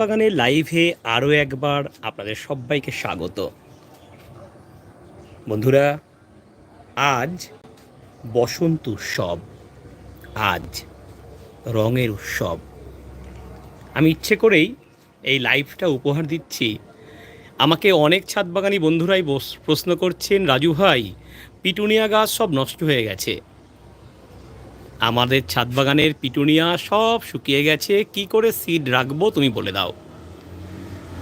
বাগানের লাইভে আরও একবার আপনাদের সবাইকে স্বাগত। বন্ধুরা, আজ বসন্ত উৎসব। আজ রঙের উৎসব। আমি ইচ্ছে করেই এই লাইভটা উপহার দিচ্ছি। আমাকে অনেক ছাদ বাগানি বন্ধুরাই প্রশ্ন করছেন, রাজু ভাই, পিটুনিয়া গাছ সব নষ্ট হয়ে গেছে। আমাদের ছাদ বাগানের পিটুনিয়া সব শুকিয়ে গেছে। কি করে সিড রাখব তুমি বলে দাও।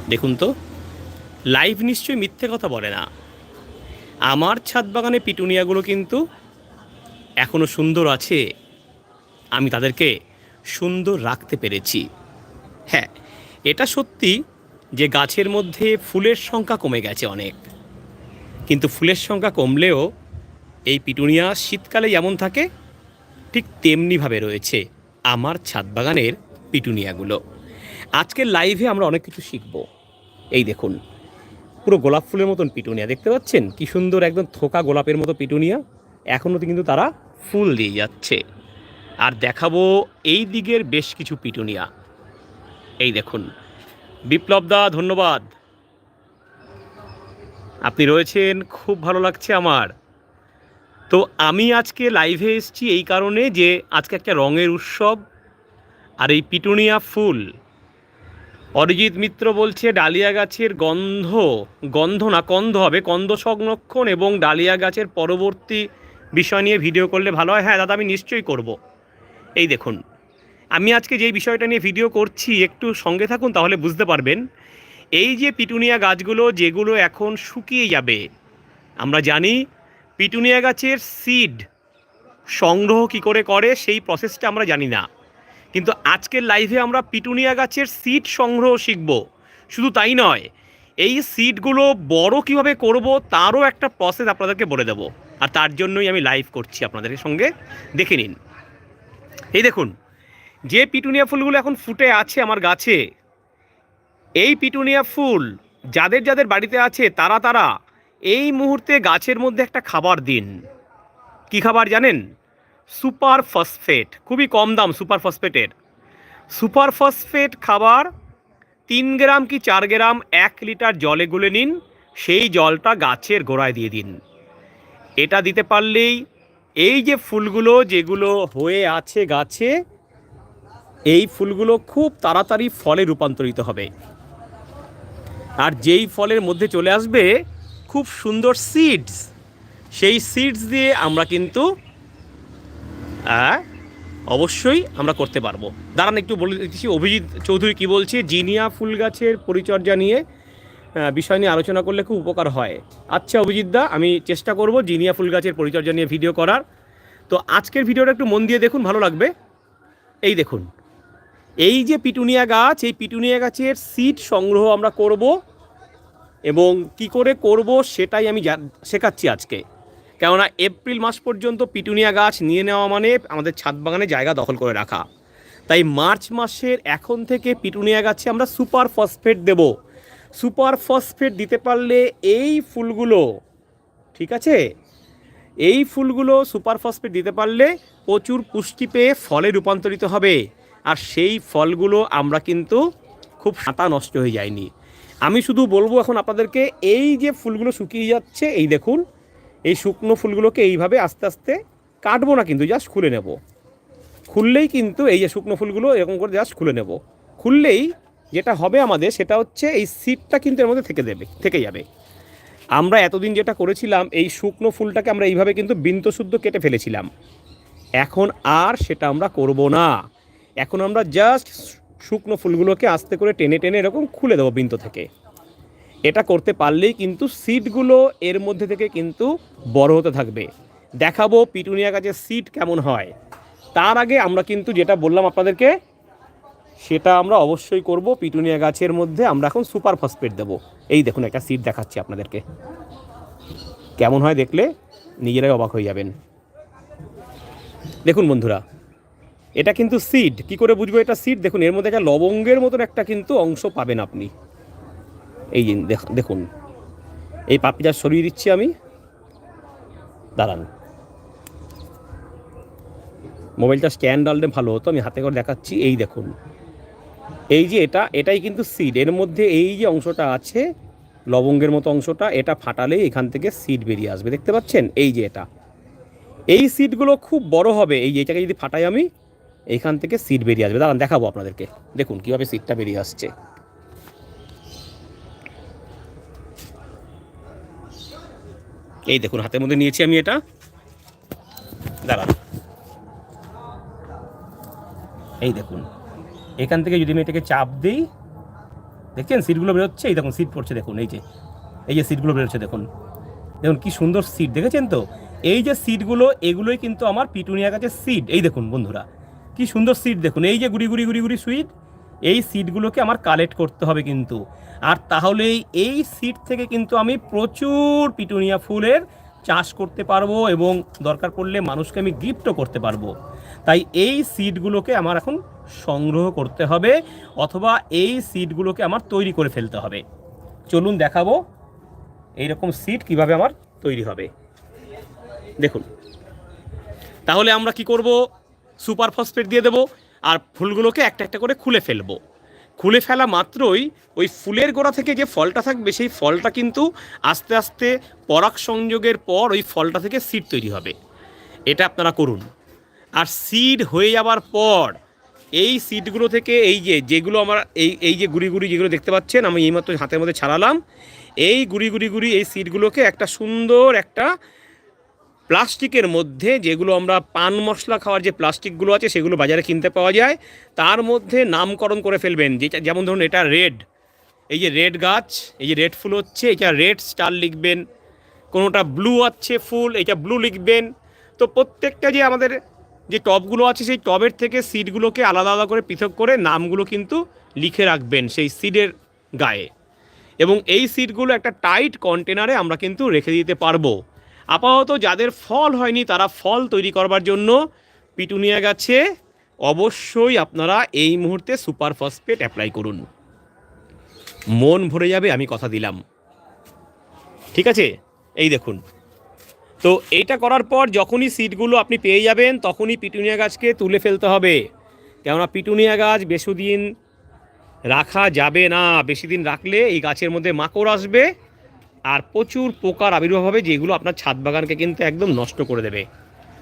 দেখুন তো লাইভ নিশ্চয়ই মিথ্যে কথা বলে না। আমার ছাদ বাগানে পিটুনিয়াগুলো কিন্তু এখনও সুন্দর আছে। আমি তাদেরকে সুন্দর রাখতে পেরেছি। হ্যাঁ এটা সত্যি যে গাছের মধ্যে ফুলের সংখ্যা কমে গেছে অনেক। কিন্তু ফুলের সংখ্যা কমলেও এই পিটুনিয়া শীতকালে যেমন থাকে ঠিক তেমনিভাবে রয়েছে আমার ছাদ বাগানের পিটুনিয়াগুলো। আজকের লাইভে আমরা অনেক কিছু শিখব। এই দেখুন, পুরো গোলাপ ফুলের মতন পিটুনিয়া, দেখতে পাচ্ছেন? কি সুন্দর একদম থোকা গোলাপের মতো পিটুনিয়া। এখনও কিন্তু তারা ফুল দিয়ে যাচ্ছে। আর দেখাবো এই দিকের বেশ কিছু পিটুনিয়া। এই দেখুন, বিপ্লব দা, ধন্যবাদ। আপনি রয়েছেন, খুব ভালো লাগছে আমার। তো আমি আজকে লাইভে এসেছি এই কারণে যে আজকে একটা রঙের উৎসব আর এই পিটুনিয়া ফুল। অরিজিৎ মিত্র বলছে, ডালিয়া গাছের গন্ধ গন্ধ না, কন্ধ হবে, কন্ধ সংরক্ষণ এবং ডালিয়া গাছের পরবর্তী বিষয় নিয়ে ভিডিও করলে ভালো হয়। হ্যাঁ দাদা, আমি নিশ্চয়ই করব। এই দেখুন, আমি আজকে যেই বিষয়টা নিয়ে ভিডিও করছি, একটু সঙ্গে থাকুন তাহলে বুঝতে পারবেন। এই যে পিটুনিয়া গাছগুলো, যেগুলো এখন শুকিয়ে যাবে, আমরা জানি পিটুনিয়া গাছের সিড সংগ্রহ কি করে করে, সেই প্রসেসটা আমরা জানি না। কিন্তু আজকের লাইভে আমরা পিটুনিয়া গাছের সিড সংগ্রহ শিখব। শুধু তাই নয়, এই সিডগুলো বড় কীভাবে করব, তারও একটা প্রসেস আপনাদেরকে বলে দেবো। আর তার জন্যই আমি লাইভ করছি আপনাদের সঙ্গে। দেখে নিন। এই দেখুন, যে পিটুনিয়া ফুলগুলো এখন ফুটে আছে আমার গাছে, এই পিটুনিয়া ফুল যাদের যাদের বাড়িতে আছে, তারা তারা এই মুহূর্তে গাছের মধ্যে একটা খাবার দিন। কি খাবার জানেন? সুপার ফসফেট, খুবই কম দাম সুপার ফসফেটের। সুপার ফসফেট খাবার তিন গ্রাম কি চার গ্রাম এক লিটার জলে গুলে নিন, সেই জলটা গাছের গোড়ায় দিয়ে দিন। এটা দিতে পারলেই এই যে ফুলগুলো যেগুলো হয়ে আছে গাছে, এই ফুলগুলো খুব তাড়াতাড়ি ফলে রূপান্তরিত হবে। আর যেই ফলের মধ্যে চলে আসবে খুব সুন্দর সিডস সেই সিডস দিয়ে আমরা কিন্তু অবশ্যই আমরা করতে পারব। দাঁড়ান একটু বলে দিচ্ছি, অভিজিৎ চৌধুরী কি বলছে? জিনিয়া ফুল গাছের পরিচর্যা নিয়ে বিষয় নিয়ে আলোচনা করলে খুব উপকার হয়। আচ্ছা অভিজিৎ দা, আমি চেষ্টা করব জিনিয়া ফুল গাছের পরিচর্যা নিয়ে ভিডিও করার। তো আজকের ভিডিওটা একটু মন দিয়ে দেখুন, ভালো লাগবে। এই দেখুন, এই যে পিটুনিয়া গাছ, এই পিটুনিয়া গাছের সিড সংগ্রহ আমরা করব। এবং কি করে করব সেটাই আমি শেখাচ্ছি আজকে। কেননা এপ্রিল মাস পর্যন্ত পিটুনিয়া গাছ নিয়ে নেওয়া মানে আমাদের ছাদ বাগানে জায়গা দখল করে রাখা। তাই মার্চ মাসের এখন থেকে পিটুনিয়া গাছে আমরা সুপার ফসফেট দেব। সুপার ফসফেট দিতে পারলে এই ফুলগুলো, ঠিক আছে? এই ফুলগুলো সুপার ফসফেট দিতে পারলে প্রচুর পুষ্টি পেয়ে ফলে রূপান্তরিত হবে। আর সেই ফলগুলো আমরা কিন্তু খুব সাঁতা নষ্ট হয়ে যায়নি। আমি শুধু বলব এখন আপনাদেরকে এই যে ফুলগুলো শুকিয়ে যাচ্ছে, এই দেখুন, এই শুকনো ফুলগুলোকে এইভাবে আস্তে আস্তে কাটবো না কিন্তু জাস্ট খুলে নেব। খুললেই কিন্তু এই যে শুকনো ফুলগুলো, এরকম করে জাস্ট খুলে নেব। খুললেই যেটা হবে আমাদের, সেটা হচ্ছে এই সিটটা কিন্তু এর মধ্যে থেকে দেবে, থেকে যাবে। আমরা এতদিন যেটা করেছিলাম, এই শুকনো ফুলটাকে আমরা এইভাবে কিন্তু বিন্তশুদ্ধ কেটে ফেলেছিলাম। এখন আর সেটা আমরা করব না। এখন আমরা জাস্ট শুকনো ফুলগুলোকে আস্তে করে টেনে টেনে এরকম খুলে দেবো বিন্ত থেকে। এটা করতে পারলেই কিন্তু সিটগুলো এর মধ্যে থেকে কিন্তু বড় হতে থাকবে। দেখাবো পিটুনিয়া গাছের সিট কেমন হয়। তার আগে আমরা কিন্তু যেটা বললাম আপনাদেরকে, সেটা আমরা অবশ্যই করব পিটুনিয়া গাছের মধ্যে। আমরা এখন সুপার ফসফেট দেবো। এই দেখুন, একটা সিট দেখাচ্ছি আপনাদেরকে। কেমন হয় দেখলে নিজেরাই অবাক হয়ে যাবেন। দেখুন বন্ধুরা, এটা কিন্তু সিড কি করে বুঝব এটা সিড দেখুন, এর মধ্যে একটা লবঙ্গের মতন একটা কিন্তু অংশ পাবেন আপনি। এই দেখুন। এই পাপড়িটা সরিয়ে দিচ্ছি আমি, দাঁড়ান। মোবাইলটা স্ট্যান্ড আনলে ভালো হতো, আমি হাতে করে দেখাচ্ছি, এই দেখুন। এই যে এটা, এটাই কিন্তু সিড এর মধ্যে এই যে অংশটা আছে, লবঙ্গের মতো অংশটা, এটা ফাটালেই এখান থেকে সিড বেরিয়ে আসবে। দেখতে পাচ্ছেন? এই যে এটা। এই সিডগুলো খুব বড় হবে। এই যে এটাকে যদি ফাটাই আমি এইখান থেকে সিড বেরিয়ে আসবে। দাঁড়ান, দেখাবো আপনাদেরকে। দেখুন, কীভাবে সিডটা বেরিয়ে আসছে। এই দেখুন, হাতের মধ্যে নিয়েছি আমি এটা। দাঁড়ান। এই দেখুন, এখান থেকে যদি আমি এটাকে চাপ দিই, দেখছেন? সিটগুলো বেরোচ্ছে, এই দেখুন, সিট পড়ছে, দেখুন, এই যে এই যে সিটগুলো বেরোচ্ছে, দেখুন। দেখুন, কি সুন্দর সিট, দেখেছেন তো? এই যে সিটগুলো, এগুলোই কিন্তু আমার পিটুনিয়া গাছের সিট। এই দেখুন, বন্ধুরা, কি সুন্দর সিট, দেখুন। এই যে গুড়ি গুড়ি গুড়ি গুড়ি সুইট এই সিটগুলোকে আমার কালেক্ট করতে হবে কিন্তু। আর তাহলেই এই সিট থেকে কিন্তু আমি প্রচুর পিটুনিয়া ফুলের চাষ করতে পারব এবং দরকার পড়লে মানুষকে আমি গিফটও করতে পারব। তাই এই সিটগুলোকে আমার এখন সংগ্রহ করতে হবে অথবা এই সিটগুলোকে আমার তৈরি করে ফেলতে হবে। চলুন দেখাবো এইরকম সিট কীভাবে আমার তৈরি হবে। দেখুন। তাহলে আমরা কি করব? সুপার ফসফেট দিয়ে দেবো। আর ফুলগুলোকে একটা একটা করে খুলে ফেলব। খুলে ফেলা মাত্রই ওই ফুলের গোড়া থেকে যে ফলটা থাকবে, সেই ফলটা কিন্তু আস্তে আস্তে পরাগ সংযোগের পর ওই ফলটা থেকে সিড তৈরি হবে। এটা আপনারা করুন। আর সিড হয়ে যাবার পর এই সিডগুলো থেকে এই যে যেগুলো আমার এই এই যে গুড়ি গুড়ি যেগুলো দেখতে পাচ্ছেন, আমি এইমাত্র হাতের মধ্যে ছাড়ালাম, এই গুড়ি গুড়ি গুড়ি এই সিডগুলোকে একটা সুন্দর একটা প্লাস্টিকের মধ্যে যেগুলো আমরা পান মশলা খাওয়ার যে প্লাস্টিকগুলো আছে, সেগুলো বাজারে কিনতে পাওয়া যায়। তার মধ্যে নামকরণ করে ফেলবেন। যেটা যেমন ধরুন, এটা রেড। এই যে রেড গাছ, এই যে রেড ফুল হচ্ছে, এটা রেড স্টার লিখবেন। কোনোটা ব্লু আছে ফুল, এটা ব্লু লিখবেন। তো প্রত্যেকটা যে আমাদের যে টবগুলো আছে, সেই টবের থেকে সিডগুলোকে আলাদা আলাদা করে পৃথক করে নামগুলো কিন্তু লিখে রাখবেন সেই সিডের গায়ে। এবং এই সিডগুলো একটা টাইট কন্টেনারে আমরা কিন্তু রেখে দিতে পারব। আপাতত যাদের ফল হয়নি, তারা ফল তৈরি করবার জন্য পিটুনিয়া গাছে অবশ্যই আপনারা এই মুহূর্তে সুপার ফসফেট অ্যাপ্লাই করুন। মন ভরে যাবে, আমি কথা দিলাম। ঠিক আছে? এই দেখুন। তো এইটা করার পর যখনই সিডগুলো আপনি পেয়ে যাবেন, তখনই পিটুনিয়া গাছকে তুলে ফেলতে হবে। কেননা পিটুনিয়া গাছ বেশি দিন রাখা যাবে না। বেশি দিন রাখলে এই গাছের মধ্যে মাকড় আসবে। আর প্রচুর পোকার আবির্ভাব হবে যেগুলো আপনার ছাদ বাগানকে কিন্তু একদম নষ্ট করে দেবে।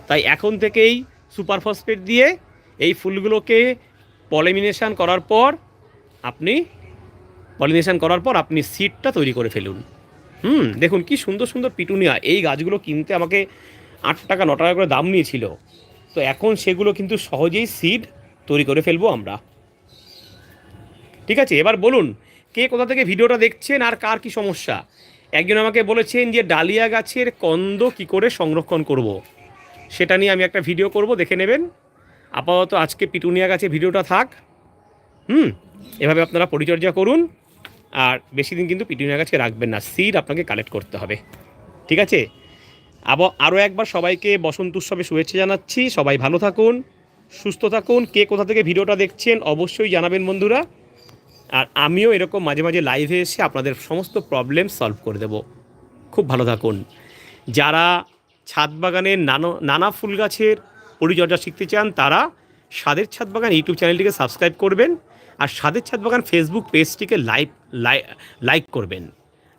তাই এখন থেকেই সুপার ফসফেট দিয়ে এই ফুলগুলোকে পলিমিনেশান করার পর আপনি পলিনেশন করার পর আপনি সিডটা তৈরি করে ফেলুন। হুম, দেখুন কি সুন্দর সুন্দর পিটুনিয়া। এই গাছগুলো কিনতে আমাকে আট টাকা, ন টাকা করে দাম নিয়েছিল। তো এখন সেগুলো কিন্তু সহজেই সিড তৈরি করে ফেলব আমরা। ঠিক আছে, এবার বলুন, কে কোথা থেকে ভিডিওটা দেখছেন আর কার কি সমস্যা? একজন আমাকে বলেছেন যে ডালিয়া গাছের কন্দ কি করে সংরক্ষণ করব। সেটা নিয়ে আমি একটা ভিডিও করব, দেখে নেবেন। আপাতত আজকে পিটুনিয়া গাছে ভিডিওটা থাক। হুম, এভাবে আপনারা পরিচর্যা করুন। আর বেশি দিন কিন্তু পিটুনিয়া গাছকে রাখবেন না সিড আপনাকে কালেক্ট করতে হবে। ঠিক আছে? আবার আরও একবার সবাইকে বসন্ত উৎসবে শুভেচ্ছা জানাচ্ছি। সবাই ভালো থাকুন, সুস্থ থাকুন। কে কোথা থেকে ভিডিওটা দেখছেন অবশ্যই জানাবেন বন্ধুরা। আর আমিও এরকম মাঝে মাঝে লাইভে এসে আপনাদের সমস্ত প্রবলেম সলভ করে দেব। খুব ভালো থাকুন। যারা ছাদ বাগানের নানা নানা ফুল গাছের পরিচর্যা শিখতে চান, তারা স্বাদের ছাদ বাগান ইউটিউব চ্যানেলটিকে সাবস্ক্রাইব করবেন আর স্বাদের ছাদ বাগান ফেসবুক পেজটিকে লাইক লাইক করবেন।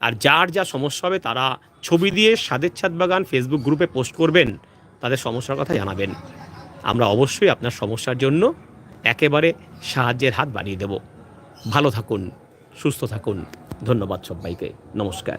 আর যার যা সমস্যা হবে, তারা ছবি দিয়ে স্বাদের ছাদ বাগান ফেসবুক গ্রুপে পোস্ট করবেন, তাদের সমস্যার কথা জানাবেন। আমরা অবশ্যই আপনার সমস্যার জন্য একেবারে সাহায্যের হাত বাড়িয়ে দেব। ভালো থাকুন সুস্থ থাকুন। ধন্যবাদ সবাইকে। নমস্কার।